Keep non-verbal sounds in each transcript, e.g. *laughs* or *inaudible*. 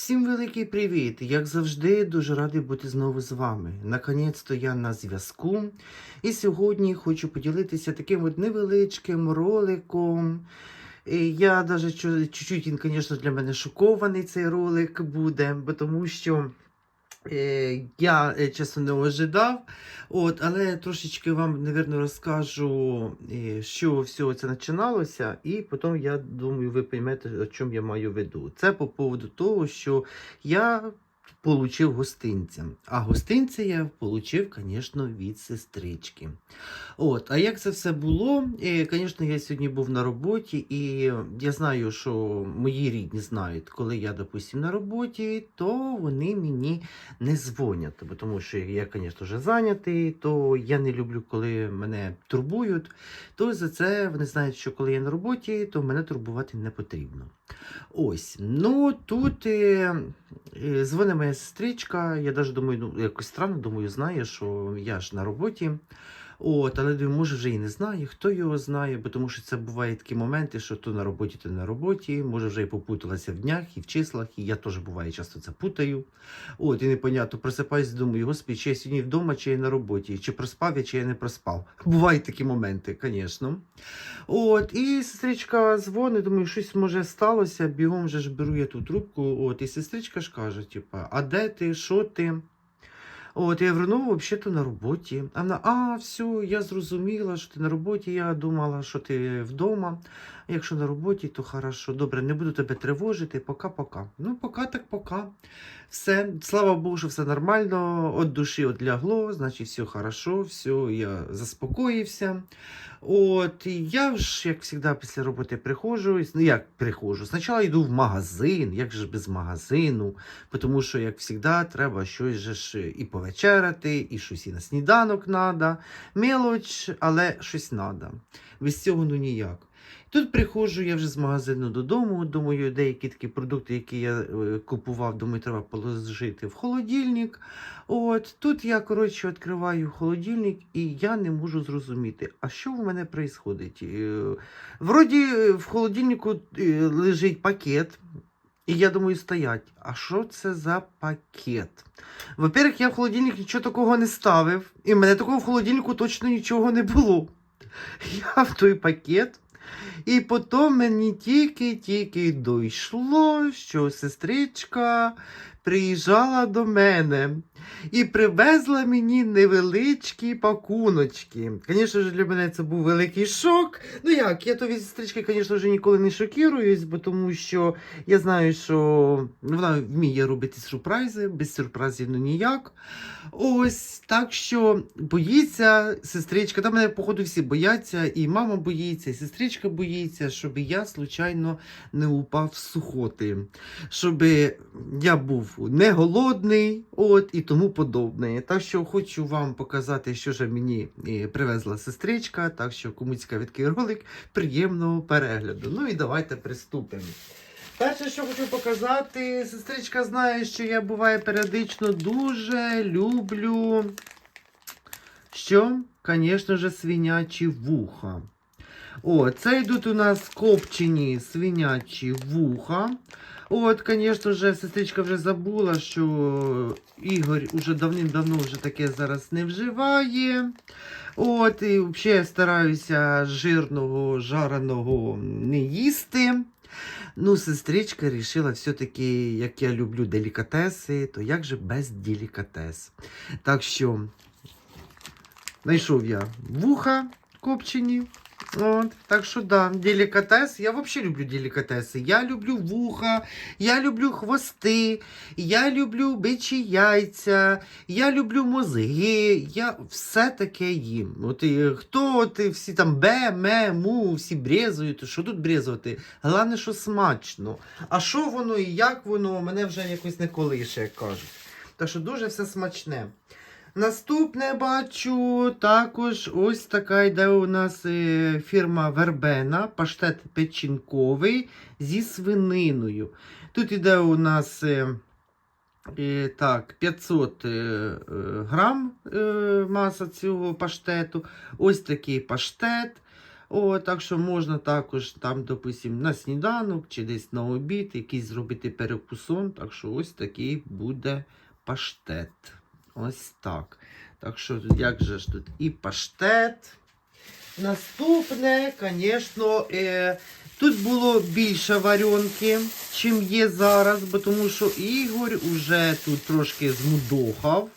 Всім великий привіт! Як завжди, дуже радий бути знову з вами. Наконець-то я на зв'язку. І сьогодні хочу поділитися таким от невеличким роликом. Я навіть чуть-чуть, він, звісно, для мене шокований цей ролик буде, бо тому що. Е, Я е, чесно не ожидав, от, але трошечки вам, мабуть, розкажу, е, що все це починалося, і потім я думаю, ви поймете, о чому я маю в виду. Це по поводу того, що я получив гостинця. А гостинця я получив, звісно, від сестрички. От, а як це все було? Е, Звісно, я сьогодні був на роботі, і я знаю, що мої рідні знають, коли я, допустим, на роботі, то вони мені не дзвонять. Тому що я, звісно, вже зайнятий, то я не люблю, коли мене турбують. То за це вони знають, що коли я на роботі, то мене турбувати не потрібно. Ось, ну тут е, е, дзвонить моя сестричка, я навіть думаю, ну якось странно, думаю, знає, що я ж на роботі. От, але може вже і не знає, хто його знає, бо тому що це бувають такі моменти, що то на роботі, то на роботі. Може вже і попуталася в днях і в числах, і я теж буває часто це путаю. От, і непонятно, просипаюсь, думаю, господи, чи я сьогодні вдома, чи я на роботі, чи проспав я, чи я не проспав. *laughs* Бувають такі моменти, звісно. От, і сестричка дзвонить, думаю, щось може сталося, бігом вже ж беру я ту трубку. От, і сестричка ж каже, типа, а де ти, що ти? От, я говорю, ну, взагалі-то на роботі. А вона, а, все, я зрозуміла, що ти на роботі. Я думала, що ти вдома. Якщо на роботі, то хорошо. Добре, не буду тебе тривожити. Пока-пока. Ну, пока так пока. Все, слава Богу, що все нормально. От душі одлягло, значить, все хорошо, все, я заспокоївся. От, і я ж, як завжди, після роботи приходжу. Ну, як приходжу? Спочатку йду в магазин, як же без магазину, тому що, як завжди, треба щось же ж і повечеряти, і щось і на сніданок треба. Мелоч, але щось треба. Без цього ну ніяк. Тут приходжу я вже з магазину додому. Думаю, деякі такі продукти, які я е, купував, думаю, треба положити в холодильник. От тут я коротше відкриваю холодильник, і я не можу зрозуміти, а що в мене відбувається. Вроді е, в холодильнику е, лежить пакет. І я думаю, стоять, а що це за пакет? Во-первых, я в холодильник нічого такого не ставив, і в мене такого в холодильнику точно нічого не було. *laughs* Я в той пакет. І потім мені тільки-тільки дійшло, що сестричка приїжджала до мене і привезла мені невеличкі пакуночки. Звісно ж, для мене це був великий шок. Ну як, я то від сестрички, звісно ж, ніколи не шокіруюсь, бо тому що я знаю, що вона вміє робити сюрпризи, без сюрпризів ну ніяк. Ось так що боїться сестричка. Та мене, походу, всі бояться, і мама боїться, і сестричка боїться, щоб я, случайно, не упав в сухоти, щоб я був не голодний, от і тому подобне. Так що хочу вам показати, що ж мені е, привезла сестричка. Так що кому цікавий ролик, приємного перегляду. Ну і давайте приступимо. Перше, що хочу показати, сестричка знає, що я буває періодично дуже люблю. Що? Звісно ж, свинячі вуха. О, це йдуть у нас копчені свинячі вуха. От, звісно ж, сестричка вже забула, що Ігор уже давним-давно вже таке зараз не вживає. От, і взагалі я стараюся жирного, жареного не їсти. Ну, сестричка вирішила все-таки, як я люблю делікатеси, то як же без делікатес. Так що, знайшов я вуха копчені. От, так що да, делікатес. Я взагалі люблю делікатеси. Я люблю вуха, я люблю хвости, я люблю бичі яйця, я люблю мозги. Я все таке їм. От і хто і всі там бе, ме, му, всі брезують. Що тут брезувати? Головне, що смачно. А що воно і як воно, мене вже якось не колише, як кажуть. Так що дуже все смачне. Наступне бачу також ось така йде у нас е, фірма Вербена, паштет печінковий зі свининою. Тут йде у нас е, е, так, 500 е, е, грам маса цього паштету. Ось такий паштет. О, так що можна також там, допустим, на сніданок чи десь на обід якийсь зробити перекусон. Так що ось такий буде паштет. Ось так. Так що, як же ж тут і паштет. Наступне, звісно, е, тут було більше варенки, чим є зараз, бо тому що Ігор уже тут трошки змудохав.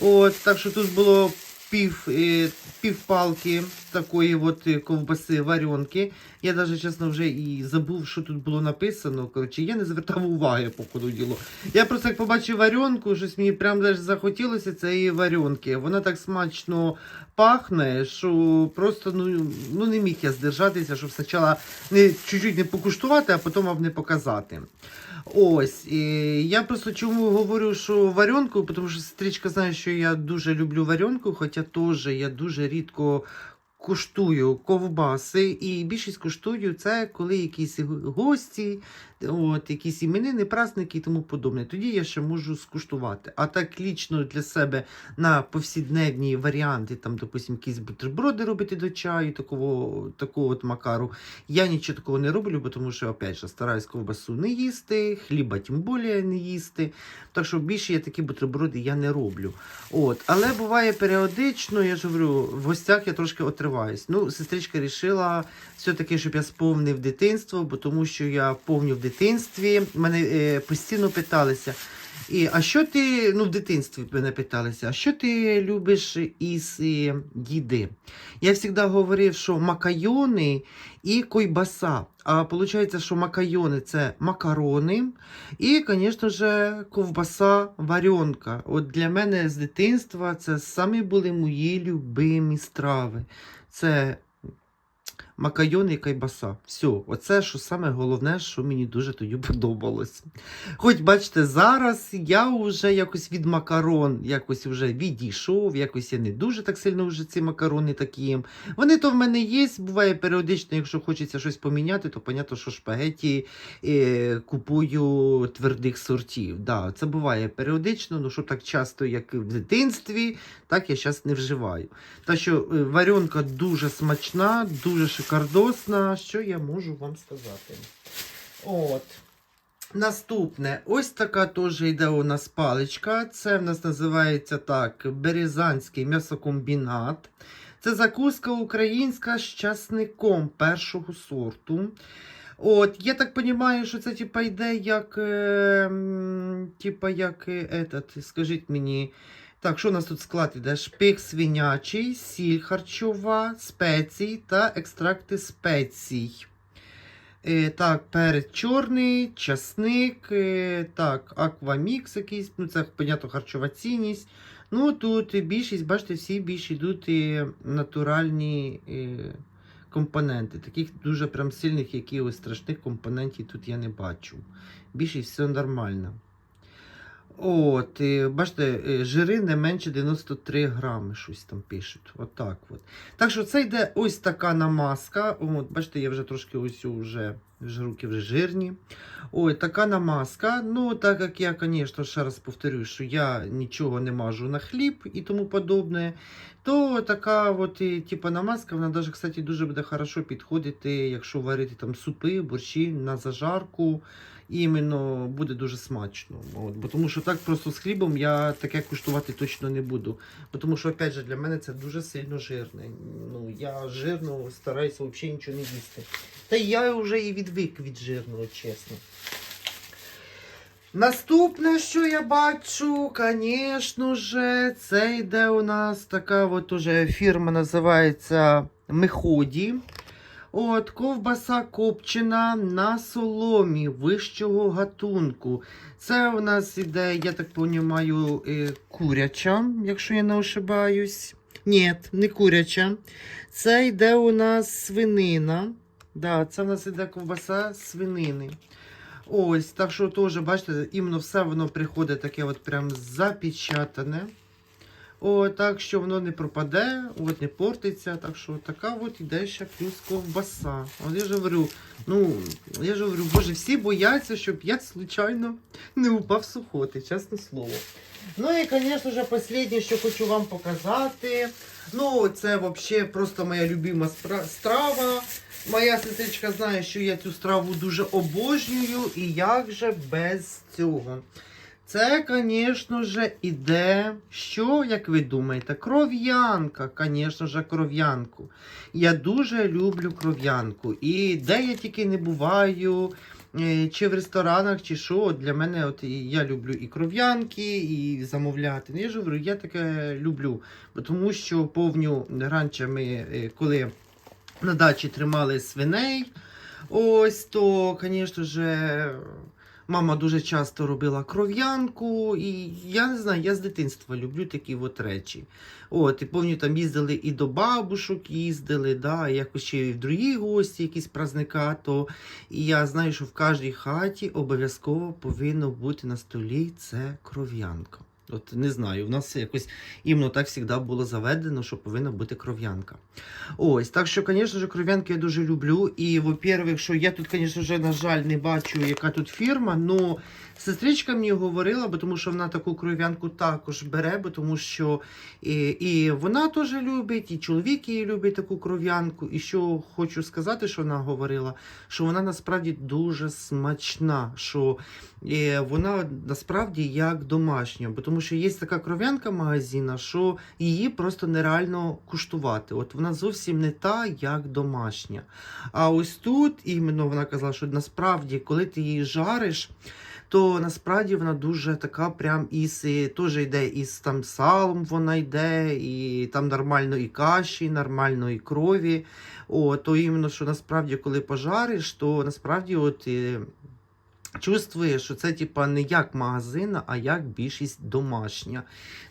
От, так що тут було пів, е, пів палки такої от е, ковбаси варіонки. Я навіть, чесно, вже і забув, що тут було написано. Коротше, я не звертав уваги по ходу діло. Я просто як побачив варіонку, щось мені прям даже захотілося цієї варіонки. Вона так смачно пахне, що просто ну, ну не міг я здержатися, щоб спочатку не, чуть-чуть не покуштувати, а потім вам не показати. Ось, і я просто чому говорю, що варіонку, тому що сестричка знає, що я дуже люблю варіонку, хоча теж я дуже рідко куштую ковбаси, і більшість куштую це коли якісь гості, от, якісь іменини, праздники і тому подобне. Тоді я ще можу скуштувати. А так лічно для себе на повсякденні варіанти, там, допустим, якісь бутерброди робити до чаю, такого, такого от макару. Я нічого такого не роблю, бо тому що, опять же, стараюсь ковбасу не їсти, хліба тим більше не їсти. Так що більше я такі бутерброди я не роблю. От. Але буває періодично, я ж говорю, в гостях я трошки отриваюсь. Ну, сестричка вирішила все-таки, щоб я сповнив дитинство, бо тому що я повню в дитинстві. Мене е, постійно питалися. І, а що ти, ну в дитинстві мене питалися, а що ти любиш із е, їди? Я завжди говорив, що макайони і койбаса. А виходить, що макайони це макарони, і, звісно ж, ковбаса варіонка. От для мене з дитинства це самі були мої любимі страви. Це макайони і кайбаса. Все, оце що саме головне, що мені дуже тоді подобалось. Хоч бачите, зараз я вже якось від макарон якось вже відійшов, якось я не дуже так сильно вже ці макарони такі. Вони то в мене є, буває періодично, якщо хочеться щось поміняти, то понятно, що шпагеті е, купую твердих сортів. Да, це буває періодично, ну що так часто, як в дитинстві, так я зараз не вживаю. Та що е, варіонка дуже смачна, дуже шикардосна. Що я можу вам сказати? От. Наступне, ось така теж йде у нас паличка. Це в нас називається так Березанський м'ясокомбінат. Це закуска українська з часником першого сорту. От, я так розумію, що це типа йде як. Е, типа як е, этот, скажіть мені. Так, що у нас тут склад іде? Шпик свинячий, сіль харчова, спеції та екстракти спецій. Е, так, перець чорний, часник, е, так, аквамікс якийсь, ну це, понятно, харчова цінність. Ну, тут більшість, бачите, всі більш йдуть е, натуральні е, компоненти. Таких дуже прям сильних, якихось страшних компонентів тут я не бачу. Більшість все нормально. От, бачите, е, жири не менше 93 грами, щось там пишуть. Отак от. Так що це йде ось така намазка. От, бачите, я вже трошки ось вже руки вже жирні. Ой, така намазка. Ну, так як я, звісно, ще раз повторюю, що я нічого не мажу на хліб і тому подобне, то така от, і, типу, намазка, вона навіть, кстати, дуже буде хорошо підходити, якщо варити там супи, борщі на зажарку. Іменно буде дуже смачно. От, бо тому що так просто з хлібом я таке куштувати точно не буду. Бо тому що, опять же, для мене це дуже сильно жирне. Ну, я жирно стараюся взагалі нічого не їсти. Та я вже і відвик від жирного, чесно. Наступне, що я бачу, звісно ж, це йде у нас така от уже фірма називається Меході. От, ковбаса копчена на соломі вищого гатунку. Це у нас іде, я так розумію, е, куряча, якщо я не ошибаюсь. Ні, не куряча. Це йде у нас свинина. Да, це у нас іде ковбаса свинини. Ось, так що теж, бачите, іменно все воно приходить таке от прям запечатане. О, так що воно не пропаде, от не портиться. Так що така от іде ще плюс ковбаса. От я ж говорю, ну, я ж говорю, боже, всі бояться, щоб я случайно не упав сухоти, чесне слово. Ну і, звісно ж, останнє, що хочу вам показати. Ну, це взагалі просто моя любима страва. Моя сестричка знає, що я цю страву дуже обожнюю, і як же без цього. Це, звісно ж, іде, що, як ви думаєте, кров'янка, звісно ж, кров'янку. Я дуже люблю кров'янку. І де я тільки не буваю, е, чи в ресторанах, чи що, для мене от я люблю і кров'янки, і замовляти. Ну, я ж говорю, я таке люблю. Тому що повню раніше ми, е, коли на дачі тримали свиней, ось то, звісно ж. Мама дуже часто робила кров'янку, і я не знаю, я з дитинства люблю такі от речі. От, і пам'ятаю, там їздили і до бабушок, їздили, да, якось ще і в другі гості, якісь праздника, то і я знаю, що в кожній хаті обов'язково повинно бути на столі це кров'янка. От не знаю, в нас якось іменно так завжди було заведено, що повинна бути кров'янка. Ось, так що, звісно ж, кров'янки я дуже люблю. І, во-первых, що я тут, звісно ж, на жаль, не бачу, яка тут фірма, але сестричка мені говорила, бо тому що вона таку кров'янку також бере, бо тому що і, і вона теж любить, і чоловік її любить таку кров'янку. І що хочу сказати, що вона говорила, що вона насправді дуже смачна, що е, вона насправді як домашня, бо тому що є така кров'янка магазина, що її просто нереально куштувати. От вона зовсім не та, як домашня. А ось тут іменно вона казала, що насправді, коли ти її жариш, то насправді вона дуже така, прям із теж йде із там салом, вона йде, і там нормально і каші, нормально і крові. О, то іменно, що насправді, коли пожариш, то насправді от. Чувствуєш, що це типа не як магазина, а як більшість домашня.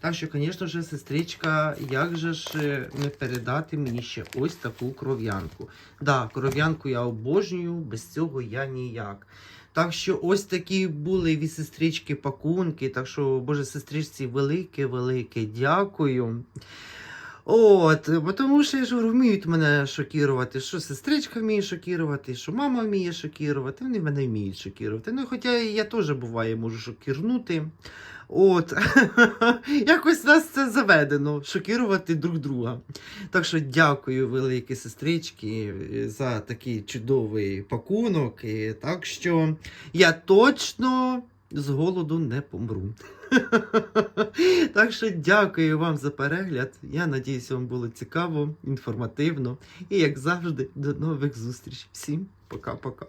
Так що, звісно ж, сестричка, як же ж е, не передати мені ще ось таку кров'янку. Да, кров'янку я обожнюю, без цього я ніяк. Так що ось такі були від сестрички пакунки. Так що, Боже, сестричці, велике-велике дякую. От, тому що я ж говорю, вміють мене шокірувати, що сестричка вміє шокірувати, що мама вміє шокірувати, вони мене вміють шокірувати. Ну, хоча я теж буває можу шокірнути. От, *laughs* якось нас це заведено шокірувати друг друга. Так що дякую великі сестрички за такий чудовий пакунок. І так що я точно з голоду не помру. *laughs* Так що дякую вам за перегляд. Я надіюсь, вам було цікаво, інформативно. І як завжди, до нових зустрічей. Всім пока-пока.